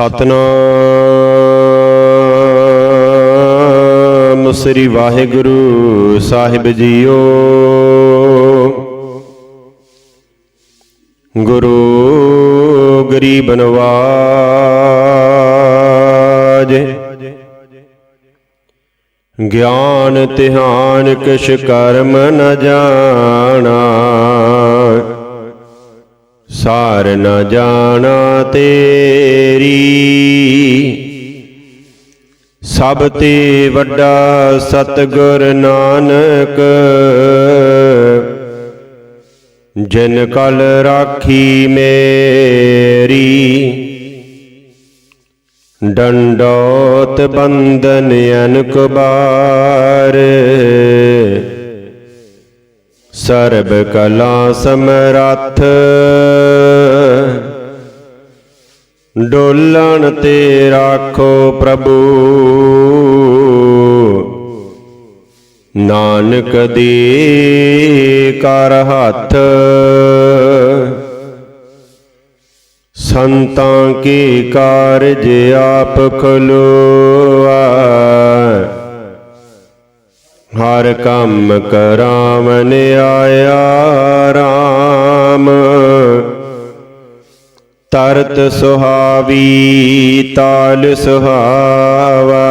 ਸਤਨਾਮ ਸ੍ਰੀ ਵਾਹਿਗੁਰੂ ਸਾਹਿਬ ਜੀਓ। ਗੁਰੂ ਗਰੀਬ ਨਵਾਜ। ਗਿਆਨ ਧਿਆਨ ਕਿਛ ਕਰਮ ਨ ਜਾਣਾ। ਸਾਰ ਨ ਜਾਣਾ ਤੇਰੀ। ਸਭ ਤੇ ਵੱਡਾ ਸਤਿਗੁਰ ਨਾਨਕ, ਜਿਨ ਕਲ ਰਾਖੀ ਮੇਰੀ। ਡੰਡੋਤ ਬੰਦਨ ਅਨਕ ਬਾਰ ਸਰਬ ਕਲਾ ਸਮਰੱਥ। ਡੋਲਣ ਤੇ ਰਾਖੋ ਪ੍ਰਭੂ। ਨਾਨਕ ਦੇ ਕਰ ਹੱਥ। ਸੰਤਾਂ ਕੀ ਕਾਰਜ ਆਪ ਖਲੋਆ। ਹਰ ਕੰਮ ਕਰਾਵਨ ਆਇਆ ਰਾਮ। ਤਰਤ ਸੁਹਾਵੀ, ਤਾਲ ਸੁਹਾਵਾ।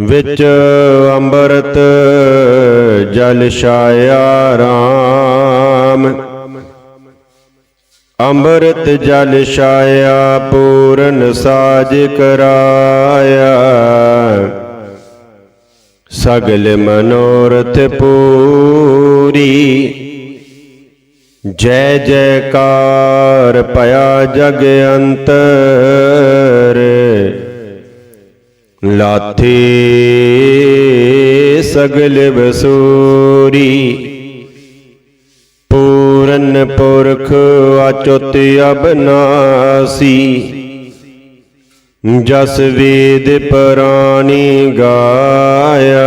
ਵਿੱਚ ਅੰਮ੍ਰਿਤ ਜਲ ਛਾਇਆ ਰਾਮ। ਅੰਮ੍ਰਿਤ ਜਲ ਛਾਇਆ, ਪੂਰਨ ਸਾਜ ਕਰਾਇਆ। ਸਗਲ ਮਨੋਰਥ ਪੂਰੀ। ਜੈ ਜੈਕਾਰ ਪਿਆ ਜਗ ਅੰਤਰ। ਲਾਥੀ ਸਗਲ ਬਸੂਰੀ ਪੂਰਨ ਪੁਰਖ ਅਚੁੱਤ ਅਬਨਾਸੀ। ਜਸ ਵੇਦ ਪ੍ਰਾਣੀ ਗਾਇਆ।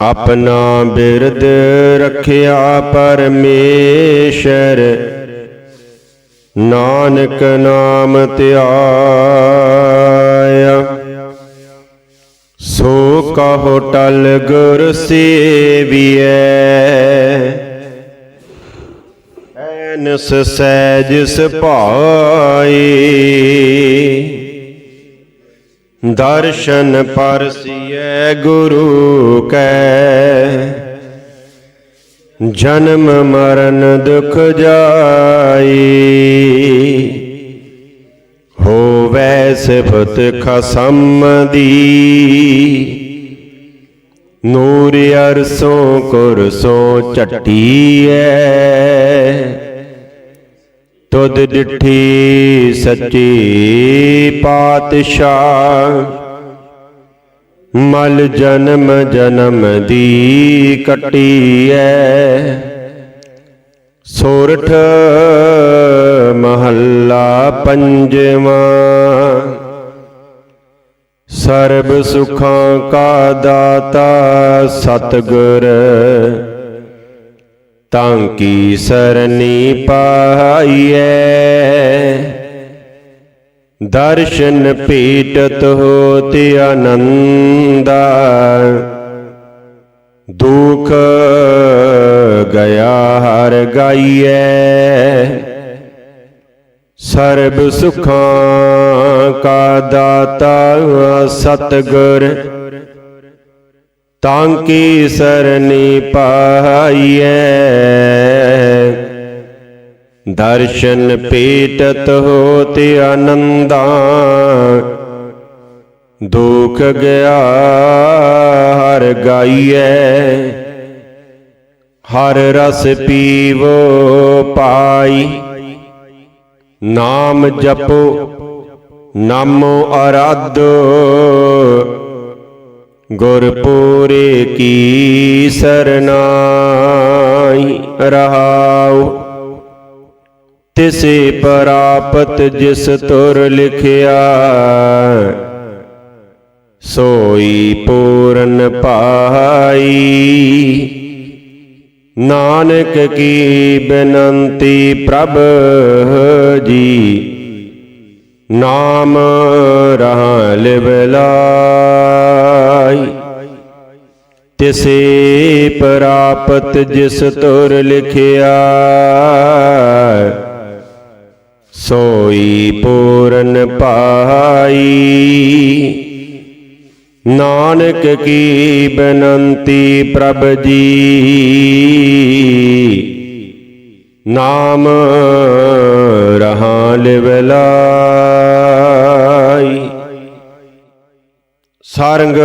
ਆਪਣਾ ਬਿਰਦ ਰੱਖਿਆ ਪਰਮੇਸ਼ਰ, ਨਾਨਕ ਨਾਮ ਧਿਆਇਆ। ਸੋ ਕਹੋ ਟਲ ਗੁਰ ਸੇਵੀਐ। ਐਨਸ ਸਹਿਜ ਸੁਭਾਈ ਦਰਸ਼ਨ ਪਰਸੀਐ ਗੁਰੂ ਕੈ। ਜਨਮ ਮਰਨ ਦੁਖ ਜਾਈ। ਹੋਵੈ ਸਿਫਤ ਖਸਮ ਦੀ। ਨੂਰ ਅਰਸੋਂ ਕੁਰਸੋਂ ਚੱਟੀਐ ਤੁਧ ਡਿਠੀ ਸੱਚੀ ਪਾਤਸ਼ਾਹ। ਮਲ ਜਨਮ ਜਨਮ ਦੀ ਕਟੀ ਕਟੀਐ। ਸੋਰਠ ਮਹੱਲਾ ਪੰਜਵਾਂ। ਸਰਬ ਸੁਖਾਂ ਕਾ ਦਾਤਾ ਸਤਿਗੁਰ। ਤਾਂ ਕੀ ਸਰਨੀ ਪਾਈਐ? ਦਰਸ਼ਨ ਪੀਟਤ ਹੋਤਿ ਆਨੰਦਾ, ਦੁਖ ਗਿਆ ਹਰ ਗਾਈਐ। ਸਰਬ ਸੁਖਾਂ ਕਾ ਦਾਤਾ ਸਤਿਗੁਰ ਤਾਂ ਕੀ ਸਰਨੀ ਪਾਈਐ? ਦਰਸ਼ਨ ਪੀਟਤ ਹੋਤਿ ਆਨੰਦਾ, ਦੁਖ ਗਿਆ ਹਰ ਗਾਈਐ। ਹਰ ਰਸ ਪੀਵੋ ਪਾਈ, ਨਾਮ ਜਪੋ, ਨਾਮੋ ਅਰਾਧੋ ਗੁਰਪੂਰੇ ਕੀ ਸਰਨਾਈ ਰਹਾਉ। ਤਿਸੇ ਪ੍ਰਾਪਤ ਜਿਸ ਤੁਰ ਲਿਖਿਆ, ਸੋਈ ਪੂਰਨ ਪਾਈ। ਨਾਨਕ ਕੀ ਬੇਨੰਤੀ ਪ੍ਰਭ ਜੀ, ਨਾਮ ਰਹਾ ਲਿਵ ਲਾਈ ਤਿਸੇ ਪ੍ਰਾਪਤ ਜਿਸ ਤੁਰ ਲਿਖਿਆ ਸੋਈ ਪੂਰਨ ਪਾਈ। ਨਾਨਕ ਕੀ ਬੇਨੰਤੀ ਪ੍ਰਭ ਜੀ। ਨਾਮ ਰਹਾ ਲਿਵ ਸਾਰੰਗ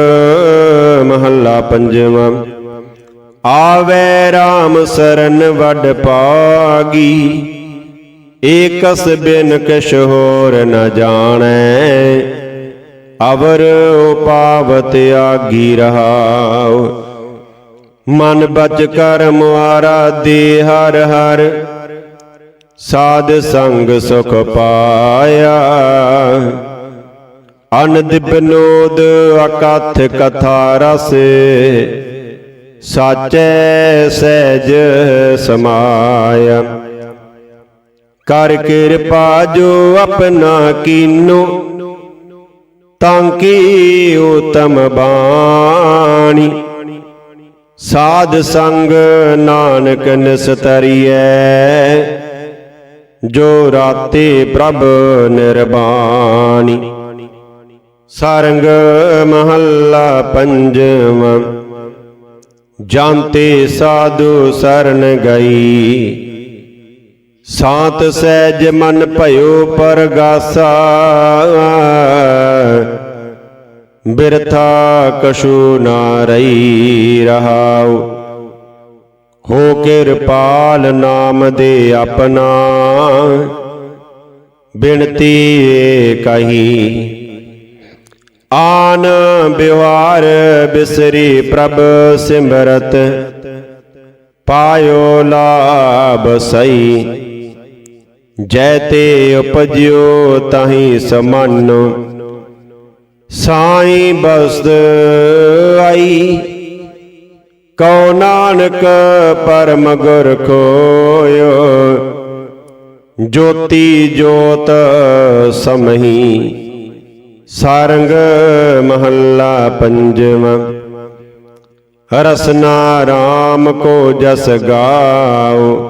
ਮਹੱਲਾ ਪੰਜਵਾਂ। ਆਵੇ RAM ਸਰਨ ਵੱਡ ਪਾਗੀ, ਏਕਸ ਬਿਨ ਕਿਛ ਹੋਰ ਨ ਜਾਣੈ। ਅਵਰ ਉਪਾਵਤ ਆਗੀ ਰਹਾਉ, ਮਨ ਬਚ ਕਰ ਮੁਆਰਾ ਦੇ ਹਰ ਹਰ। ਸਾਧ ਸੰਗ ਸੁਖ ਪਾਇਆ। ਅਨੰਦ ਬਿਨੋਦ ਅਕਥ ਕਥਾ ਰਸ, ਸਾਚੈ ਸਹਿਜ ਸਮਾਇਆ। ਕਰ ਕਿਰਪਾ ਜੋ ਆਪਣਾ ਕੀਨੋ, ਤਾਂ ਕੀ ਉਤਮ ਬਾਣੀ। ਸਾਧ ਸੰਗ ਨਾਨਕ ਨਿਸਤਰੀਐ, ਜੋ ਰਾਤੇ ਪ੍ਰਭ ਨਿਰਬਾਣੀ। ਸਾਰੰਗ ਮਹੱਲਾ ਪੰਜਵਾਂ। ਜਾਂਤੇ ਸਾਧੂ ਸਰਨ ਗਈ। ਸਾਤ ਸਹਿਜ ਮਨ ਭਇਓ ਪਰਗਾਸਾ। ਬਿਰਥਾ ਕਛੂ ਨਾ ਰਹੀ ਰਹਾਉ। ਹੋ ਕਿਰਪਾਲ ਨਾਮ ਦੇ ਆਪਣਾ। ਬਿਨਤੀ ਕਹੀ। ਆਨ ਬਿਵਾਰ ਬਿਸਰੀ ਪ੍ਰਭ ਸਿਮਰਤ, ਪਾਇਓ ਲਾਭ ਸਈ ਜੈ ਤੇ ਉਪਜਿਓ ਤਾਹੀ ਸਮਾਨੋ। ਸਾਈ ਬਸਦ ਆਈ, ਕਉ ਨਾਨਕ ਪਰਮ ਗੁਰ ਖੋਇਓ। ਜੋਤੀ ਜੋਤ ਸਮਹੀ। ਸਾਰੰਗ ਮਹੱਲਾ ਪੰਜਵਾਂ। ਰਸਨਾ RAM ਕੋ ਜਸ ਗਾਓ।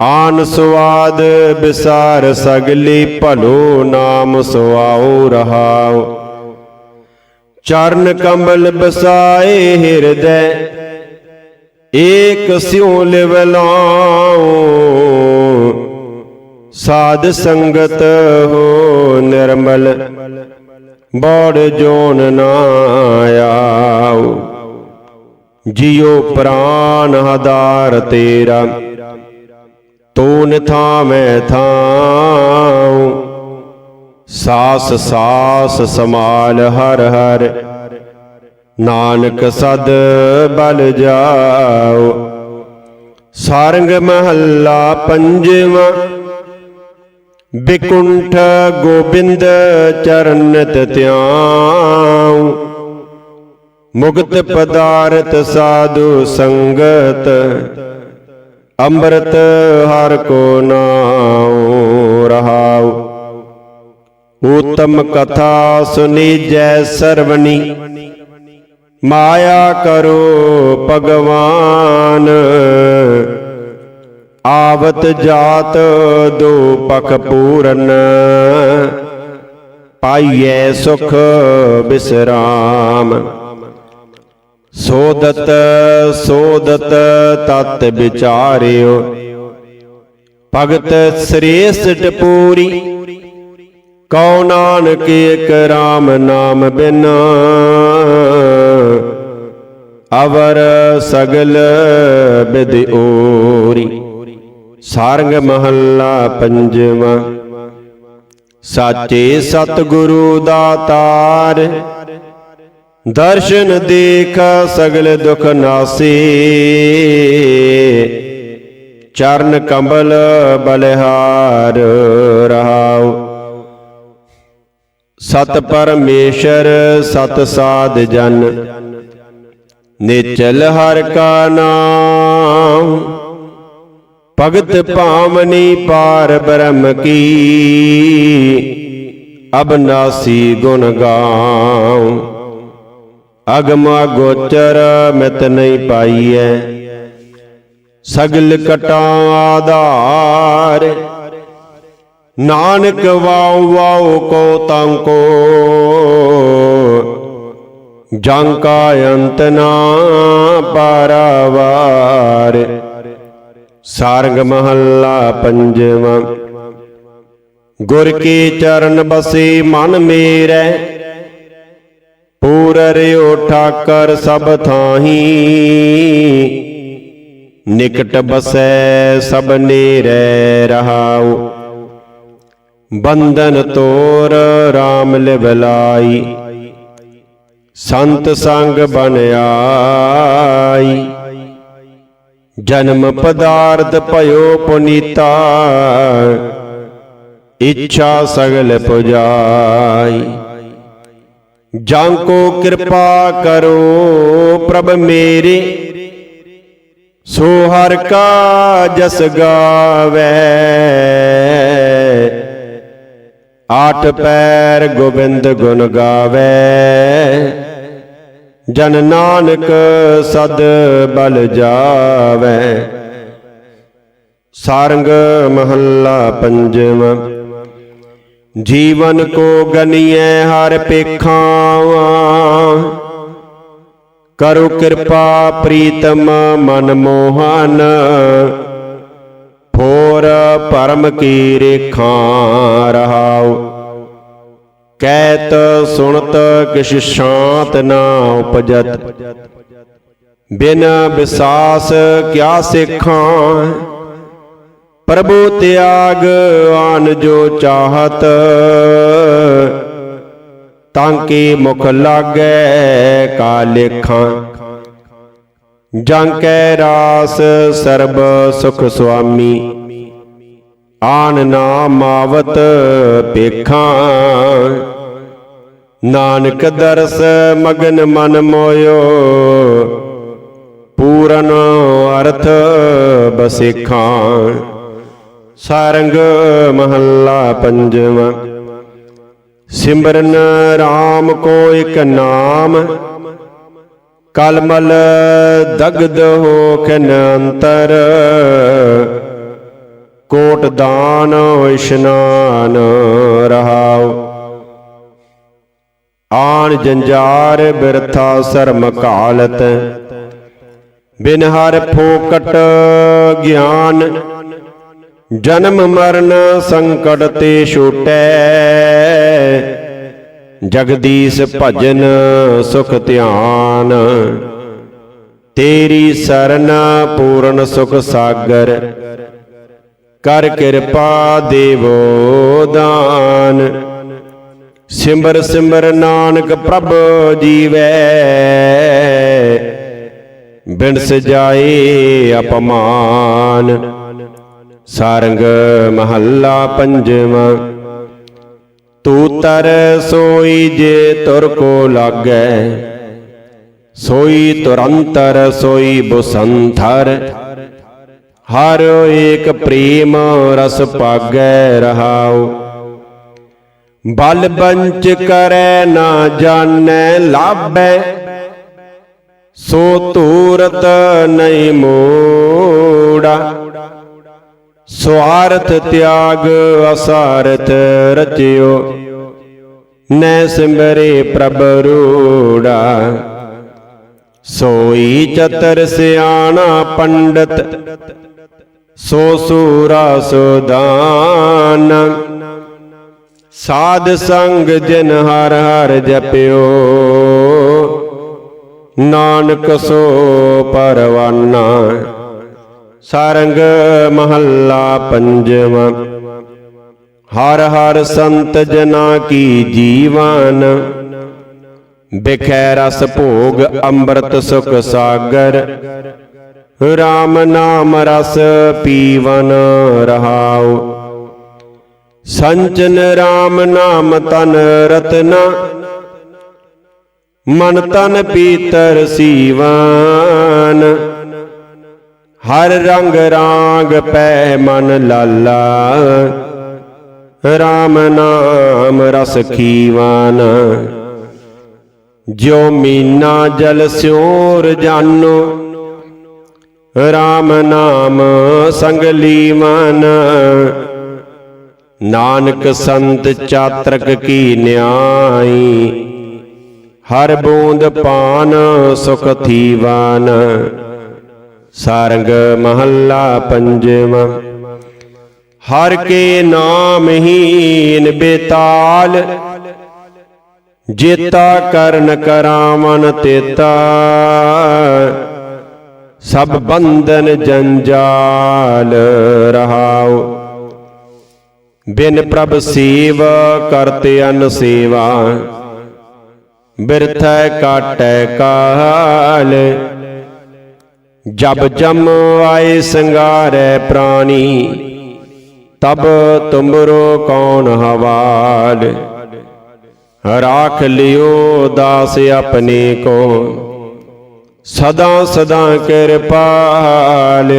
ਆਨ ਸੁਆਦ ਬਿਸਾਰ ਸਗਲੀ ਭਲੋ ਨਾਮ ਸੁਆਉ ਰਹਾਉ। ਚਰਨ ਕਮਲ ਬਸਾਏ ਹਿਰਦੈ, ਏਕ ਸਿਉ ਲਿਵ ਲਾਉ। ਸਾਧ ਸੰਗਤ ਹੋ ਨਿਰਮਲ, ਬੜ ਜੋਨ ਨਾ ਆਉ ਜਿਉ ਪ੍ਰਾਨ ਹਦਾਰ ਤੇਰਾ ਤੂਨ ਥਾਵੇਂ ਥਾਉ। ਸਾਸ ਸਾਸ ਸਮਾਲ ਹਰ ਹਰ, ਨਾਨਕ ਸਦ ਬਲ ਜਾਓ ਸਾਰੰਗ ਮਹੱਲਾ ਪੰਜਵਾਂ ਬਿਕੁੰਠ ਗੋਬਿੰਦ ਚਰਨ ਧਿਆਉ। ਮੁਕਤ ਪਦਾਰਥ ਸਾਧੂ ਸੰਗਤ, ਅੰਮ੍ਰਿਤ ਹਰ ਕੋ ਨਾਉ ਰਹਾਉ। ਉਤਮ ਕਥਾ ਸੁਨੀ ਜੈ ਸਰਵਣੀ ਮਾਇਆ ਕਰੋ ਭਗਵਾਨ। ਆਵਤ ਜਾਤ ਦੋ ਪਖ ਪੂਰਨ। ਪਾਈਐ ਸੁਖ ਬਿਸਰਾਮ। ਸੋਦਤ ਸੋਦਤ ਤਤ ਵਿਚਾਰਿਓ। ਭਗਤ ਸ੍ਰੇਸ਼ਟ ਪੂਰੀ। ਕਉ ਨਾਨਕ ਏਕ RAM ਨਾਮ ਬਿਨ। ਅਵਰ ਸਗਲ ਬਿਦ ਓਰੀ ਸਾਰੰਗ ਮਹੱਲਾ ਪੰਜਵਾਂ। ਸਾਚੇ ਸਤਿਗੁਰੂ ਦਾਤਾਰ ਦਰਸ਼ਨ ਦੇਖ ਸਗਲ ਦੁਖ ਨਾਸੀ। ਚਰਨ ਕੰਬਲ ਬਲਿਹਾਰ ਰਹਾਉ। ਸਤ ਪਰਮੇਸ਼ਰ, ਸਤ ਸਾਧ ਜਨ, ਨਿਚਲ ਹਰ ਕਾ ਨਾਮ। ਭਗਤ ਭਾਮਨੀ ਪਾਰ ਬ੍ਰਹਮ ਕੀ। ਅਬਨਾਸੀ ਗੁਣ ਗਾਉ। ਅਗਮ ਗੋਚਰ ਮਿਤ ਨਹੀਂ ਪਾਈਐ। ਸਗਲ ਕਟਾ ਆਧਾਰ। ਨਾਨਕ ਵਾਉ ਵਾਉ ਕੋ ਤੰਕੋ ਕੋ। ਕਾ ਅੰਤ ਨਾ ਪਾਰਾਵਾਰ। ਸਾਰੰਗ ਮਹੱਲਾ ਪੰਜਵਾਂ। ਗੁਰ ਕੇ ਚਰਨ ਬਸੇ ਮਨ ਮੇਰੈ, ਪੂਰ ਰਿਓ ਠਾਕਰ ਸਭ ਥਾਹੀ। ਨਿਕਟ ਬਸੈ ਸਭ ਨੇਰੈ ਰਹਾਉ। ਬੰਧਨ ਤੋਰ RAM ਲਿਵ ਲਾਈ। ਸੰਤ ਸੰਗ ਬਨ ਆਈ। ਜਨਮ ਪਦਾਰਥ ਭਇਓ ਪੁਨੀਤਾ, ਇੱਛਾ ਸਗਲ ਪੁਜਾਈ। ਜਾਂ ਕੋ ਕਿਰਪਾ ਕਰੋ ਪ੍ਰਭ ਮੇਰੇ, ਸੋ ਹਰ ਕਾ ਜਸ ਗਾਵੇ। ਆਠ ਪੈਰ ਗੋਬਿੰਦ ਗੁਣ ਗਾਵੇ। ਜਨ ਨਾਨਕ ਸਦ ਬਲ ਜਾਵੇ। ਸਾਰੰਗ ਮਹੱਲਾ ਪੰਜਵਾਂ, ਜੀਵਨ ਕੋ ਗਨੀਐ ਹਰ ਪੇਖਾਂ ਕਰੋ ਕਿਰਪਾ ਪ੍ਰੀਤਮ ਮਨ ਮੋਹਨ ਫੋਰ ਪਰਮ ਕੀ ਰੇਖਾਂ ਰਹਾਓ। ਕਹਿਤ ਸੁਣਤ ਕਿਛ ਸ਼ਾਂਤ ਨਾ ਉਪਜਤ। ਬਿਨ ਵਿਸਾਸ ਕਿਆ ਸਿੱਖਾਂ? ਪ੍ਰਭੂ ਤਿਆਗ ਆਨ ਜੋ ਚਾਹਤ। ਤਾਂ ਕੀ ਮੁਖ ਲਾਗੈ ਕਾ ਲੇਖਾਂ? ਜਾਂ ਕੈ ਰਾਸ ਸਰਬ ਸੁਖ ਸੁਆਮੀ। ਆਨ ਨਾਮ ਆਵਤ ਪੇਖਾਂ ਨਾਨਕ ਦਰਸ ਮਗਨ ਮਨ ਮੋਇਓ। ਪੂਰਨ ਅਰਥ ਬਸੇਖਾਂ। ਸਾਰੰਗ ਮਹੱਲਾ ਪੰਜਵਾਂ। ਸਿਮਰਨ RAM ਕੋ ਇਕ ਨਾਮ। ਕਲਮਲ ਦਗਦ ਹੋ ਖਨ ਅੰਤਰ। ਕੋਟ ਦਾਨ ਇਸ਼ਨਾਨ ਰਹਾਉ। ਆਣ ਜੰਜਾਰ ਬਿਰਥਾ ਸਰਮ ਕਾਲਤ। ਬਿਨ ਹਰ ਫੋਕਟ ਗਿਆਨ। ਜਨਮ ਮਰਨ ਸੰਕਟ ਤੇ ਛੋਟੈ। ਜਗਦੀਸ਼ ਭਜਨ ਸੁਖ ਧਿਆਨ। ਤੇਰੀ ਸਰਨ ਪੂਰਨ ਸੁਖ ਸਾਗਰ। ਕਰ ਕਿਰਪਾ ਦੇਵੋ ਦਾਨ। ਸਿਮਰ ਸਿਮਰ ਨਾਨਕ ਪ੍ਰਭ ਜੀਵੈ। ਬਿਨ ਜਾਏ ਅਪਮਾਨ। ਸਾਰੰਗ ਮਹੱਲਾ ਪੰਜਵਾਂ। ਤੂ ਤਰ ਸੋਈ ਜੇ ਤੁਰ ਕੋ ਲਾਗੈ। ਸੋਈ ਤੁਰੰਤਰ ਸੋਈ ਬੁਸੰਥਰ। ਹਰ ਏਕ ਪ੍ਰੇਮ ਰਸ ਪਾਗੈ ਰਹਾਉ। ਬਲ ਬੰਚ ਕਰੈ ਨਾ ਜਾਣੈ ਲਾਭੈ, ਸੋ ਧੂਰਤ ਨਹੀਂ ਮੋੜਾ। ਸਵਾਰਥ ਤਿਆਗ ਅਸਾਰਥ ਰਚਿਓ, ਨੈ ਸਿਮਰੇ ਪ੍ਰਭ ਰੂੜਾ। ਸੋਈ ਚਤਰ ਸਿਆਣਾ ਪੰਡਤ ਸੋ ਸੂਰਾ ਸੁਦਾਨ। ਸਾਧ ਸੰਗ ਜਿਨ ਹਰ ਹਰ ਜਪਿਓ। ਨਾਨਕ ਸੋ ਪਰਵਾਨਾ। ਸਾਰੰਗ ਮਹੱਲਾ ਪੰਜਵਾਂ। ਹਰ ਹਰ ਸੰਤ ਜਨਾ ਕੀ ਜੀਵਨ। ਬਿਖੈ ਰਸ ਭੋਗ ਅੰਮ੍ਰਿਤ ਸੁਖ ਸਾਗਰ। RAM ਨਾਮ ਰਸ ਪੀਵਨ ਰਹਾਉ। ਸੰਚਨ RAM ਨਾਮ ਤਨ ਰਤਨਾ, ਮਨ ਤਨ ਪੀਤਰ ਸੀਵਾਨ। ਹਰ ਰੰਗ ਰਾਗ ਪੈ ਮਨ ਲਾਲਾ RAM ਨਾਮ ਰਸ ਖੀਵਾਨ। ਜਿਉ ਮੀਨਾ ਜਲ ਸਿਉਰ ਜਾਨੋ RAM ਨਾਮ ਸੰਗ ਲੀਵਨ। ਨਾਨਕ ਸੰਤ ਚਾਤਰਕ ਕੀ ਨਿਆਈ। ਹਰ ਬੂੰਦ ਪਾਨ ਸੁਖ ਥੀਵਾਨ। ਸਾਰੰਗ ਮਹੱਲਾ ਪੰਜਵਾਂ। ਹਰ ਕੇ ਨਾਮ ਹੀਨ ਬੇਤਾਲ। ਜੇਤਾ ਕਰਨ ਕਰਾਵਨ ਤੇਤਾ। ਸਭ ਬੰਧਨ ਜੰਜਾਲ ਰਹਾਉ। ਬਿਨ ਪ੍ਰਭ ਸੇਵ ਕਰਤੇ ਅਨ ਸੇਵਾ। ਬਿਰਥੈ ਕਾਟੈ ਕਾਲ। ਜਬ ਜਮ ਆਏ ਸੰਗਾਰੈ ਪ੍ਰਾਣੀ, ਤਬ ਤੁਮਰੋ ਕੌਣ ਹਵਾਲ। ਰਾਖ ਲਿਓ ਦਾਸ ਆਪਣੇ ਕੋ ਸਦਾ ਸਦਾ ਕਿਰਪਾਲ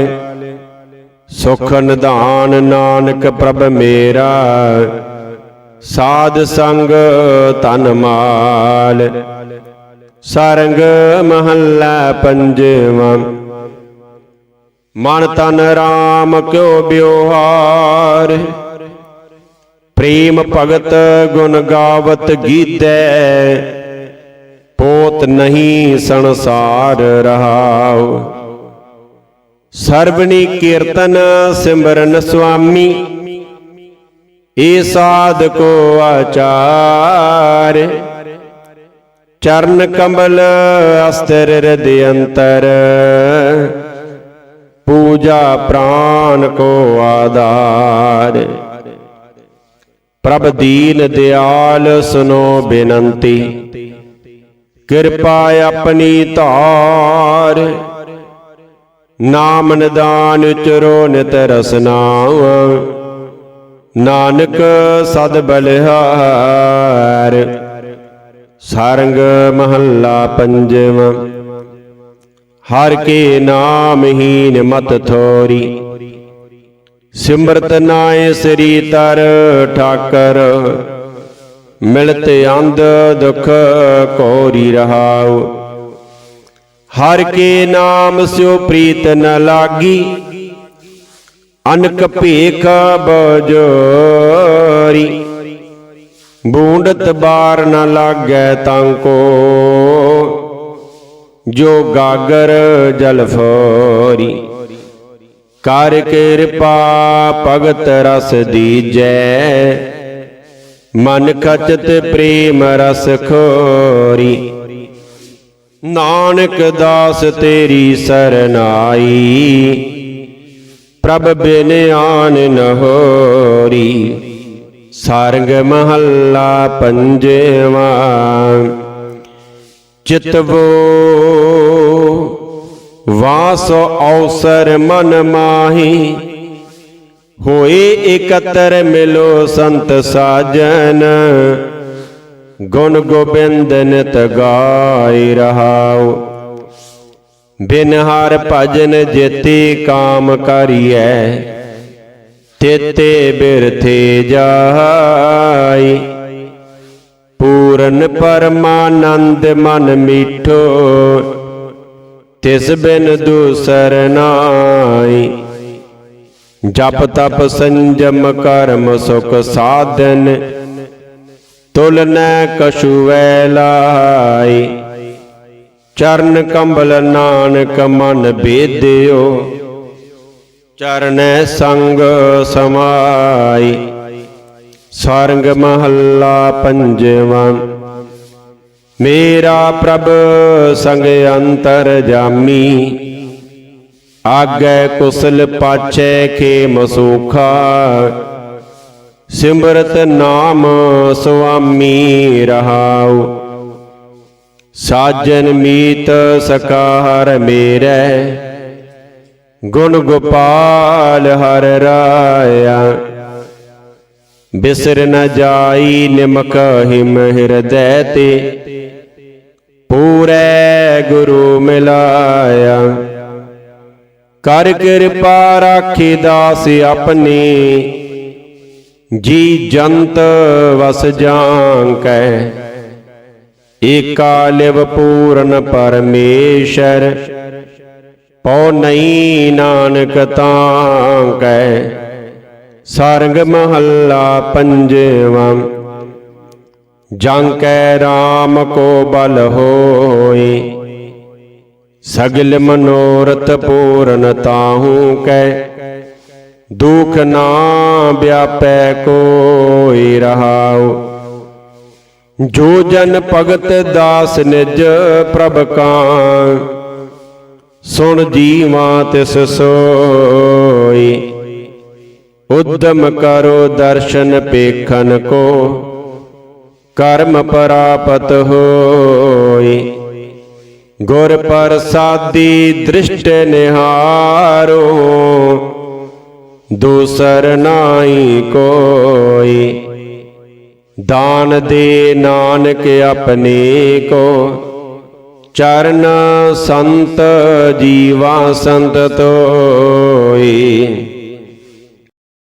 ਸੁਖ ਨਿਧਾਨ ਨਾਨਕ ਪ੍ਰਭ ਮੇਰਾ। ਸਾਧ ਸੰਗ ਤਨ ਮਾਲ। ਸਰੰਗ ਮਹੱਲਾ ਪੰਜਵਾਂ। ਮਨ ਤਨ ਰਾਮ ਕਿਉ ਬਿਵਹਾਰ ਪ੍ਰੇਮ ਭਗਤ ਗੁਣ ਗਾਵਤ ਗੀਤੈ। ਨਹੀਂ ਸੰਸਾਰ ਰਹਾਉ। ਸਰਬਣੀ ਕੀਰਤਨ ਸਿਮਰਨ ਸੁਆਮੀ, ਏ ਸਾਧ ਕੋ ਆਚਾਰ। ਚਰਨ ਕਮਲ ਅਸਤਰ ਹਿਰਦਿ ਅੰਤਰ, ਪੂਜਾ ਪ੍ਰਾਨ ਕੋ ਆਧਾਰ। ਪ੍ਰਭ ਦੀਨ ਦਿਆਲ ਸੁਨੋ ਬੇਨੰਤੀ ਕਿਰਪਾ ਆਪਣੀ ਧਾਰ। ਨਾਮ ਨਿਦਾਨ ਉਚਰੋ ਨਿਤ ਰਸਨਾਵ ਨਾਨਕ ਸਦ ਬਲਿਹਾਰ। ਸਾਰੰਗ ਮਹੱਲਾ ਪੰਜਵਾਂ। ਹਰ ਕੇ ਨਾਮ ਹੀਨ ਮਤ ਥੋਰੀ। ਸਿਮਰਤ ਨਾਏ ਸ੍ਰੀ ਤਰ ਠਾਕਰ। ਮਿਲਤ ਅੰਧ ਦੁਖ ਕੋਰੀ ਰਹਾਉ। ਹਰ ਕੇ ਨਾਮ ਸਿਓ ਪ੍ਰੀਤ ਨ ਲਾਗੀ। ਅਨਕ ਭੇਖ ਬਜੋਰੀ। ਬੂੰਡਤ ਬਾਰ ਨ ਲਾਗੈ ਤਾਂ ਕੋ। ਜੋ ਗਾਗਰ ਜਲ ਫੋਰੀ। ਕਰ ਕਿਰਪਾ ਭਗਤ ਰਸ ਦੀਜੈ। ਮਨ ਖਚਤ ਪ੍ਰੇਮ ਰਸ ਖੋਰੀ। ਨਾਨਕ ਦਾਸ ਤੇਰੀ ਸਰਨਾਈ। ਪ੍ਰਭ ਬਿਨ ਆਨ ਨ ਹੋਰੀ। ਸਾਰੰਗ ਮਹੱਲਾ ਪੰਜਵਾ। ਚਿਤਵੋ ਵਾਸ ਔਸਰ ਮਨ ਮਾਹੀ। ਹੋਏ ਇਕੱਤਰ ਮਿਲੋ ਸੰਤ ਸਾਜਨ। ਗੁਣ ਗੋਬਿੰਦ ਨਿਤ ਗਾਇ ਰਹਾਉ। ਬਿਨ ਹਰ ਭਜਨ ਜੇਤੀ ਕਾਮ ਕਰੀਐ। ਤੇਤੇ ਬਿਰਥੇ ਜਾਈ। ਪੂਰਨ ਪਰਮਾਨੰਦ ਮਨ ਮੀਠੋ। ਤਿਸ ਬਿਨ ਦੂਸਰ ਨਾਈ। ਜਪ ਤਪ ਸੰਜਮ ਕਰਮ ਸੁਖ ਸਾਧਨ ਤੁਲਨੈ ਕਛੂ ਵੈ ਲਾਈ ਚਰਨ ਕੰਬਲ ਨਾਨਕ ਮਨ ਬੇਦਿਓ ਚਰਨੈ ਸੰਗ ਸਮਾਈ। ਸਾਰੰਗ ਮਹੱਲਾ ਪੰਜਵਾਂ, ਮੇਰਾ ਪ੍ਰਭ ਸੰਗ ਅੰਤਰ ਜਾਮੀ। ਆਗੈ ਕੁਸਲ ਪਾਛੈ ਖੇ ਮਸੂਖਾ। ਸਿਮਰਤ ਨਾਮ ਸੁਆਮੀ ਰਹਾਉ। ਸਾਜਨ ਮੀਤ ਸਕਾ ਹਰ ਮੇਰੇ। ਗੁਣ ਗੋਪਾਲ ਹਰ ਰਾਇਆ। ਬਿਸਰ ਨ ਜਾਈ ਨਿਮਕ ਹਿਮ ਹਿਰਦੈ ਤੇ। ਪੂਰੇ ਗੁਰੂ ਮਿਲਾਇਆ। ਕਰ ਕਿਰਪਾ ਰਾਖੇ ਦਾਸ ਆਪਣੇ। ਜੀ ਜੰਤ ਵਸ ਜਾਂਕੈ ਏਕਾ ਲਿਵ ਪੂਰਨ ਪਰਮੇਸ਼ਰ। ਪਉ ਨਹੀਂ ਨਾਨਕ ਤਾਂ ਕੈ। ਸਰਗ ਮਹੱਲਾ ਪੰਜਵਾਂ। ਜਾਂ ਕੈ RAM ਕੋ ਬਲ ਹੋਏ। ਸਗਲ ਮਨੋਰਥ ਪੂਰਨ ਤਾਹੂ ਕੈ। ਦੁਖ ਨਾ ਵਿਆਪੈ ਕੋਈ ਰਹਾਉ। ਜੋ ਜਨ ਭਗਤ ਦਾਸ ਨਿਜ ਪ੍ਰਭ ਕਾ ਸੁਣ ਜੀਵਾਂ ਤਿਸ ਸੋਈ। ਉਦਮ ਕਰੋ ਦਰਸ਼ਨ ਪੇਖਨ ਕੋ, ਕਰਮ ਪ੍ਰਾਪਤ ਹੋਈ। ਗੁਰ ਪ੍ਰਸਾਦੀ ਦ੍ਰਿਸ਼ਟ ਨਿਹਾਰੋ, ਦੂਸਰ ਨਾਹੀ ਕੋਈ। ਦਾਨ ਦੇ ਨਾਨਕ ਆਪਣੇ ਕੋ। ਚਰਨ ਸੰਤ ਜੀਵਾ ਸੰਤ ਤੋਈ।